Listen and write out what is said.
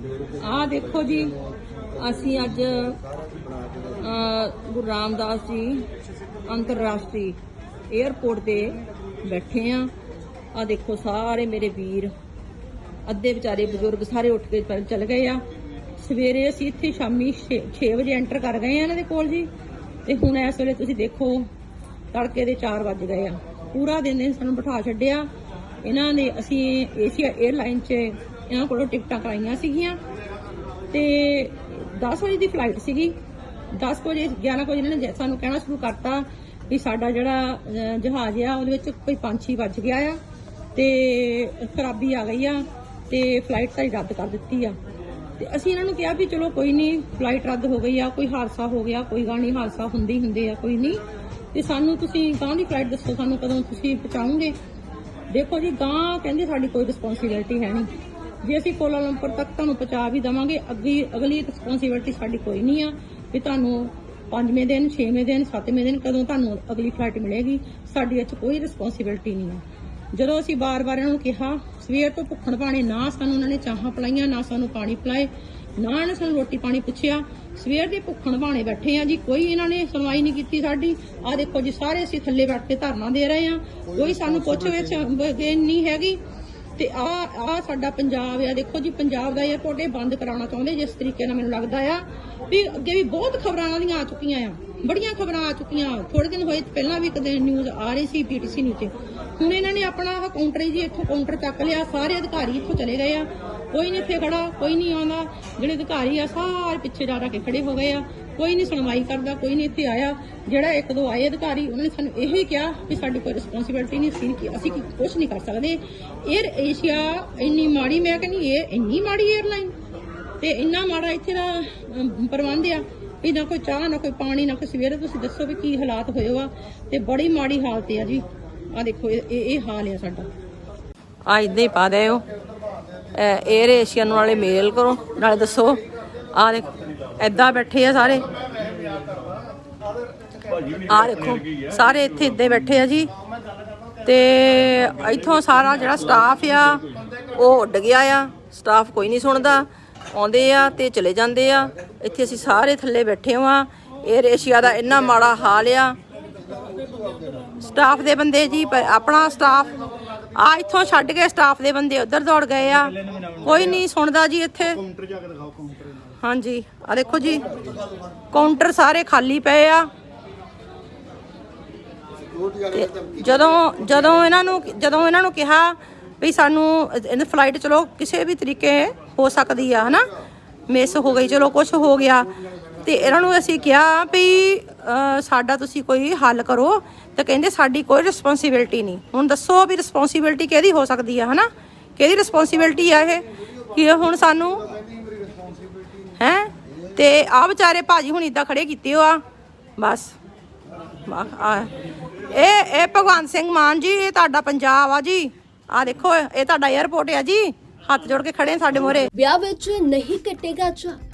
ਆਹ ਦੇਖੋ ਜੀ, ਅਸੀਂ ਅੱਜ ਗੁਰੂ ਰਾਮਦਾਸ ਜੀ ਅੰਤਰਰਾਸ਼ਟਰੀ 에ਅਰਪੋਰਟ ਤੇ ਬੈਠੇ ਆ। ਆ ਦੇਖੋ ਸਾਰੇ ਮੇਰੇ ਵੀਰ, ਅੱਧੇ ਵਿਚਾਰੇ ਬਜ਼ੁਰਗ ਸਾਰੇ ਉੱਠ ਕੇ ਪਹਿਲਾਂ ਚਲੇ ਗਏ ਆ। ਸਵੇਰੇ ਅਸੀਂ ਇੱਥੇ ਸ਼ਾਮੀ 6 ਵਜੇ ਐਂਟਰ ਕਰ ਗਏ ਆ ਇਹਨਾਂ ਦੇ ਕੋਲ ਜੀ। ਤੇ ਹੁਣ ਇਸ ਵੇਲੇ ਤੁਸੀਂ ਦੇਖੋ, ਤੜਕੇ ਦੇ 4 ਵੱਜ ਗਏ ਆ। ਪੂਰਾ ਦਿਨ ਇਹ ਸਾਨੂੰ ਬਿਠਾ ਛੱਡਿਆ। ਇਹਨਾਂ ਨੇ ਅਸੀਂ ਏਸ਼ੀਆ 에ਅਰਲਾਈਨ 'ਚ ਇਹਨਾਂ ਕੋਲੋਂ ਟਿਕਟਾਂ ਕਰਾਈਆਂ ਸੀਗੀਆਂ। ਤੇ 10 ਵਜੇ ਦੀ ਫਲਾਈਟ ਸੀਗੀ। 10 ਵਜੇ 11 ਵਜੇ ਇਹਨਾਂ ਨੇ ਸਾਨੂੰ ਕਹਿਣਾ ਸ਼ੁਰੂ ਕਰਤਾ ਵੀ ਸਾਡਾ ਜਿਹੜਾ ਜਹਾਜ਼ ਆ, ਉਹਦੇ ਵਿੱਚ ਕੋਈ ਪੰਛੀ ਵੱਜ ਗਿਆ ਆ ਤੇ ਖਰਾਬੀ ਆ ਗਈ ਆ ਤੇ ਫਲਾਈਟ ਤਾਂ ਰੱਦ ਕਰ ਦਿੱਤੀ ਆ। ਤੇ ਅਸੀਂ ਇਹਨਾਂ ਨੂੰ ਕਿਹਾ ਵੀ ਚਲੋ ਕੋਈ ਨਹੀਂ ਫਲਾਈਟ ਰੱਦ ਹੋ ਗਈ ਆ, ਕੋਈ ਹਾਦਸਾ ਹੋ ਗਿਆ, ਕੋਈ ਗੱਲ ਨਹੀਂ ਹਾਦਸਾ ਹੁੰਦੇ ਹੀ ਹੁੰਦੇ ਆ, ਕੋਈ ਨਹੀਂ। ਤੇ ਸਾਨੂੰ ਤੁਸੀਂ ਗਾਂ ਦੀ ਫਲਾਈਟ ਦੱਸੋ ਸਾਨੂੰ ਕਦੋਂ ਤੁਸੀਂ ਪਹੁੰਚਾਉਂਗੇ ਦੇਖੋ ਜੀ ਗਾਂ ਕਹਿੰਦੇ ਸਾਡੀ ਕੋਈ ਰਿਸਪੌਂਸਿਬਿਲਟੀ ਹੈ ਨਹੀਂ। ਜੇ ਅਸੀਂ ਕੋਲਾਲੰਪੁਰ ਤੱਕ ਤੁਹਾਨੂੰ ਪਹੁੰਚਾ ਵੀ ਦਵਾਂਗੇ, ਅੱਗੇ ਅਗਲੀ ਰਿਸਪੌਂਸਿਬਿਲਟੀ ਸਾਡੀ ਕੋਈ ਨਹੀਂ ਆ ਵੀ ਤੁਹਾਨੂੰ ਪੰਜਵੇਂ ਦਿਨ, ਛੇਵੇਂ ਦਿਨ, ਸੱਤਵੇਂ ਦਿਨ ਕਦੋਂ ਤੁਹਾਨੂੰ ਅਗਲੀ ਫਲਾਈਟ ਮਿਲੇਗੀ, ਸਾਡੀ ਇਹ 'ਚ ਕੋਈ ਰਿਸਪੌਂਸਿਬਿਲਟੀ ਨਹੀਂ ਆ। ਜਦੋਂ ਅਸੀਂ ਬਾਰ-ਬਾਰ ਇਹਨਾਂ ਨੂੰ ਕਿਹਾ, ਸਵੇਰ ਤੋਂ ਭੁੱਖਣ ਭਾਣੇ ਨਾ ਸਾਨੂੰ ਉਹਨਾਂ ਨੇ ਚਾਹਾਂ ਪਲਾਈਆਂ, ਨਾ ਸਾਨੂੰ ਪਾਣੀ ਪਿਲਾਏ, ਨਾ ਇਹਨਾਂ ਸਾਨੂੰ ਰੋਟੀ ਪਾਣੀ ਪੁੱਛਿਆ, ਸਵੇਰ ਦੇ ਭੁੱਖਣ ਭਾਣੇ ਬੈਠੇ ਆ ਜੀ, ਕੋਈ ਇਹਨਾਂ ਨੇ ਸੁਣਵਾਈ ਨਹੀਂ ਕੀਤੀ ਸਾਡੀ। ਆਹ ਦੇਖੋ ਜੀ, ਸਾਰੇ ਅਸੀਂ ਥੱਲੇ ਬੈਠ ਕੇ ਧਰਨਾ ਦੇ ਰਹੇ ਆ, ਕੋਈ ਸਾਨੂੰ ਪੁੱਛ ਵਿੱਚ ਨਹੀਂ ਹੈਗੀ। ਤੇ ਆ ਆ ਸਾਡਾ ਪੰਜਾਬ ਆ। ਦੇਖੋ ਜੀ, ਪੰਜਾਬ ਦਾ 에ਅਰਪੋਰਟ ਇਹ ਬੰਦ ਕਰਾਉਣਾ ਚਾਹੁੰਦੇ, ਜਿਸ ਤਰੀਕੇ ਨਾਲ ਮੈਨੂੰ ਲੱਗਦਾ ਆ। ਵੀ ਅੱਗੇ ਵੀ ਬਹੁਤ ਖਬਰਾਂ ਇਹਨਾਂ ਦੀਆਂ ਆ ਚੁੱਕੀਆਂ ਆ। ਬੜੀਆਂ ਖਬਰਾਂ ਆ ਚੁੱਕੀਆਂ ਥੋੜੇ ਦਿਨ ਹੋਏ, ਪਹਿਲਾਂ ਵੀ ਕਦੇ ਨਿਊਜ਼ ਆ ਰਹੀ ਸੀ ਪੀਟੀਸੀ ਨਿਊਜ਼ ਤੇ ਹੁਣ ਇਹਨਾਂ ਨੇ ਆਪਣਾ ਕਾਊਂਟਰ ਜੀ ਇੱਥੋਂ ਕਾਊਂਟਰ ਚੱਕ ਲਿਆ। ਸਾਰੇ ਅਧਿਕਾਰੀ ਇੱਥੋਂ ਚਲੇ ਗਏ ਆ। ਕੋਈ ਨਹੀਂ ਇੱਥੇ ਖੜਾ, ਕੋਈ ਨਹੀਂ ਆਉਂਦਾ। ਜਿਹੜੇ ਅਧਿਕਾਰੀ ਆ, ਸਾਰੇ ਪਿੱਛੇ ਜਾ ਕੇ ਖੜੇ ਹੋ ਗਏ ਆ। ਕੋਈ ਨਹੀਂ ਸੁਣਵਾਈ ਕਰਦਾ, ਕੋਈ ਨਹੀਂ ਇੱਥੇ ਆਇਆ। ਜਿਹੜਾ ਇੱਕ ਦੋ ਆਏ ਅਧਿਕਾਰੀ, ਉਹਨਾਂ ਨੇ ਸਾਨੂੰ ਇਹੀ ਕਿਹਾ ਕਿ ਸਾਡੀ ਕੋਈ ਰਿਸਪੌਂਸਿਬਿਲਟੀ ਨਹੀਂ ਸੀ ਕਿ, ਅਸੀਂ ਕੁਝ ਨਹੀਂ ਕਰ ਸਕਦੇ। 에ਅਰ ਏਸ਼ੀਆ ਇੰਨੀ ਮਾੜੀ, ਮੈਂ ਕਹਿੰਦੀ, ਇਹ ਇੰਨੀ ਮਾੜੀ 에ਅਰਲਾਈਨ ਤੇ ਇੰਨਾ ਮਾੜਾ ਇੱਥੇ ਦਾ ਪ੍ਰਬੰਧ ਆ ਵੀ ਨਾ ਕੋਈ ਚਾਹ, ਨਾ ਕੋਈ ਪਾਣੀ, ਨਾ ਕੋਈ ਸਵੇਰੇ ਤੁਸੀਂ ਦੱਸੋ ਵੀ ਕੀ ਹਾਲਾਤ ਹੋਏ ਆ ਤੇ ਬੜੀ ਮਾੜੀ ਹਾਲਤ ਆ ਜੀ। ਆ ਦੇਖੋ, ਇਹ ਇਹ ਇਹ ਹਾਲ ਆ ਸਾਡਾ। ਆ ਇਦਾਂ ਹੀ ਪਾ ਦਿਓ। 에ਅਰ ਏਸ਼ੀਆ ਨੂੰ ਨਾਲੇ ਮੇਲ ਕਰੋ, ਨਾਲੇ ਦੱਸੋ। ਆ ਦੇਖੋ ਐਦਾਂ ਬੈਠੇ ਆ ਸਾਰੇ। ਆ ਦੇਖੋ, ਸਾਰੇ ਇੱਥੇ ਇੱਦਾਂ ਬੈਠੇ ਆ ਜੀ। ਤੇ ਇੱਥੋਂ ਸਾਰਾ ਜਿਹੜਾ ਸਟਾਫ ਆ, ਉਹ ਉੱਡ ਗਿਆ ਆ। ਸਟਾਫ ਕੋਈ ਨਹੀਂ ਸੁਣਦਾ। ਆਉਂਦੇ ਆ ਤੇ ਚਲੇ ਜਾਂਦੇ ਆ। ਇੱਥੇ ਅਸੀਂ ਸਾਰੇ ਥੱਲੇ ਬੈਠੇ ਹਾਂ 에ਅਰ ਏਸ਼ੀਆ ਦਾ ਇੰਨਾ ਮਾੜਾ ਹਾਲ ਆ। ਸਟਾਫ ਦੇ ਬੰਦੇ ਜੀ ਆਪਣਾ ਸਟਾਫ ਆ ਇੱਥੋਂ ਛੱਡ ਕੇ ਸਟਾਫ ਦੇ ਬੰਦੇ ਉਧਰ ਦੌੜ ਗਏ ਆ। ਕੋਈ ਨਹੀਂ ਸੁਣਦਾ ਜੀ ਇੱਥੇ। ਹਾਂਜੀ ਆ ਦੇਖੋ ਜੀ। ਕਾਊਂਟਰ ਸਾਰੇ ਖਾਲੀ ਪਏ ਆ। ਜਦੋਂ ਜਦੋਂ ਇਹਨਾਂ ਨੂੰ ਜਦੋਂ ਇਹਨਾਂ ਨੂੰ ਕਿਹਾ ਵੀ ਸਾਨੂੰ ਇਹਨਾਂ ਫਲਾਈਟ ਚਲੋ ਕਿਸੇ ਵੀ ਤਰੀਕੇ ਹੋ ਸਕਦੀ ਆ ਹਨਾ? ਮਿਸ ਹੋ ਗਈ ਚਲੋ ਕੁਝ ਹੋ ਗਿਆ। ਤੇ ਇਹਨਾਂ ਨੂੰ ਅਸੀਂ ਕਿਹਾ ਵੀ ਸਾਡਾ ਤੁਸੀਂ ਕੋਈ ਹੱਲ ਕਰੋ। ਤੇ ਕਹਿੰਦੇ ਸਾਡੀ ਕੋਈ ਰਿਸਪੌਂਸਿਬਿਲਟੀ ਨਹੀਂ। ਹੁਣ ਦੱਸੋ ਵੀ ਰਿਸਪੌਂਸਿਬਿਲਟੀ ਕਿਹਦੀ ਹੋ ਸਕਦੀ ਆ, ਹਨਾ? ਕਿਹਦੀ ਰਿਸਪੌਂਸਿਬਿਲਟੀ ਆ ਇਹ? ਕਿ ਹੁਣ ਸਾਨੂੰ ਹੈ? ਤੇ ਆ ਵਿਚਾਰੇ ਭਾਜੀ ਹੁਣ ਇਦਾਂ ਖੜੇ ਕੀਤੇ ਹੋ ਆ। ਬਸ। ਆ। ਇਹ ਇਹ ਭਗਵੰਤ ਸਿੰਘ ਮਾਨ ਜੀ, ਇਹ ਤੁਹਾਡਾ ਪੰਜਾਬ ਆ ਜੀ। ਆ ਦੇਖੋ, ਇਹ ਤੁਹਾਡਾ 에ਅਰਪੋਰਟ ਆ ਜੀ। ਹੱਥ ਜੋੜ ਕੇ ਖੜੇ ਸਾਡੇ ਮੋਰੇ ਵਿਆਹ ਵਿੱਚ ਨਹੀਂ ਕੱਟੇਗਾ ਚਾ